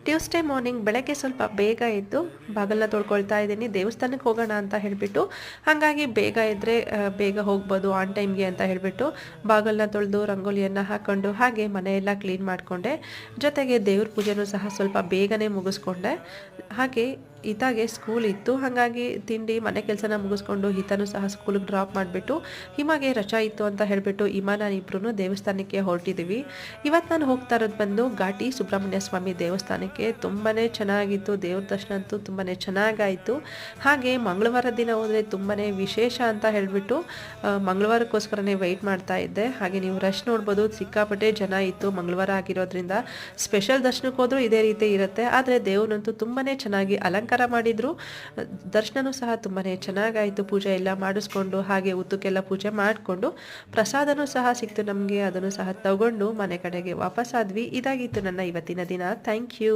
It Tuesday morning ಬೆಳಗ್ಗೆ ಸ್ವಲ್ಪ ಬೇಗ ಎದ್ದು ಬಾಗಲನ್ನ ತೊಳ್ಕೊಳ್ತಾ ಇದ್ದೀನಿ. ದೇವಸ್ಥಾನಕ್ಕೆ ಹೋಗೋಣ ಅಂತ ಹೇಳಿಬಿಟ್ಟು, ಹಾಗಾಗಿ ಬೇಗ ಇದ್ದರೆ ಬೇಗ ಹೋಗ್ಬೋದು ಆನ್ ಟೈಮ್ಗೆ ಅಂತ ಹೇಳಿಬಿಟ್ಟು ಬಾಗಲನ್ನ ತೊಳೆದು ರಂಗೋಲಿಯನ್ನು ಹಾಕ್ಕೊಂಡು ಹಾಗೆ ಮನೆಯೆಲ್ಲ ಕ್ಲೀನ್ ಮಾಡಿಕೊಂಡೆ. ಜೊತೆಗೆ ದೇವ್ರ ಪೂಜೆನೂ ಸಹ ಸ್ವಲ್ಪ ಬೇಗನೆ ಮುಗಿಸ್ಕೊಂಡೆ. ಹಾಗೆ ಈತಾಗೆ ಸ್ಕೂಲ್ ಇತ್ತು. ಹಾಗಾಗಿ ತಿಂಡಿ, ಮನೆ ಕೆಲಸನ ಮುಗಿಸ್ಕೊಂಡು ಹಿತನೂ ಸಹ ಸ್ಕೂಲಿಗೆ ಡ್ರಾಪ್ ಮಾಡಿಬಿಟ್ಟು ಹಿಮಗೆ ರಜಾ ಇತ್ತು ಅಂತ ಹೇಳಿಬಿಟ್ಟು ಹಿಮ ನಾನಿಬ್ರು ದೇವಸ್ಥಾನಕ್ಕೆ ಹೊರಟಿದ್ದೀವಿ ಇವತ್ತು ನಾನು ಹೋಗ್ತಾ ಇರೋದು ಬಂದು ಘಾಟಿ ಸುಬ್ರಹ್ಮಣ್ಯ ಸ್ವಾಮಿ ದೇವಸ್ಥಾನಕ್ಕೆ. ತುಂಬಾ ಚೆನ್ನಾಗಿತ್ತು. ದೇವ್ರ ದರ್ಶನ ಅಂತೂ ತುಂಬಾ ಚೆನ್ನಾಗಾಯಿತು. ಹಾಗೆ ಮಂಗಳವಾರ ದಿನ ಹೋದರೆ ತುಂಬಾ ವಿಶೇಷ ಅಂತ ಹೇಳಿಬಿಟ್ಟು ಮಂಗಳವಾರಕ್ಕೋಸ್ಕರನೇ ವೆಯ್ಟ್ ಮಾಡ್ತಾ ಇದ್ದೆ. ಹಾಗೆ ನೀವು ರಶ್ ನೋಡ್ಬೋದು. ಸಿಕ್ಕಾಪಟ್ಟೆ ಜನ ಇತ್ತು ಮಂಗಳವಾರ ಆಗಿರೋದ್ರಿಂದ. ಸ್ಪೆಷಲ್ ದರ್ಶನಕ್ಕೆ ಹೋದರೂ ಇದೇ ರೀತಿ ಇರುತ್ತೆ. ಆದರೆ ದೇವ್ರಂತೂ ತುಂಬಾ ಚೆನ್ನಾಗಿ ಅಲಂಕಾರ ಮಾಡಿದರು. ದರ್ಶನವೂ ಸಹ ತುಂಬಾ ಚೆನ್ನಾಗಾಯಿತು. ಪೂಜೆ ಎಲ್ಲ ಮಾಡಿಸ್ಕೊಂಡು, ಹಾಗೆ ಉತ್ತುಕ್ಕೆಲ್ಲ ಪೂಜೆ ಮಾಡಿಕೊಂಡು ಪ್ರಸಾದನೂ ಸಹ ಸಿಕ್ತು ನಮಗೆ. ಅದನ್ನು ಸಹ ತಗೊಂಡು ಮನೆ ಕಡೆಗೆ ವಾಪಸ್ ಆದ್ವಿ. ಇದಾಗಿತ್ತು ನನ್ನ ಇವತ್ತಿನ ದಿನ. Thank you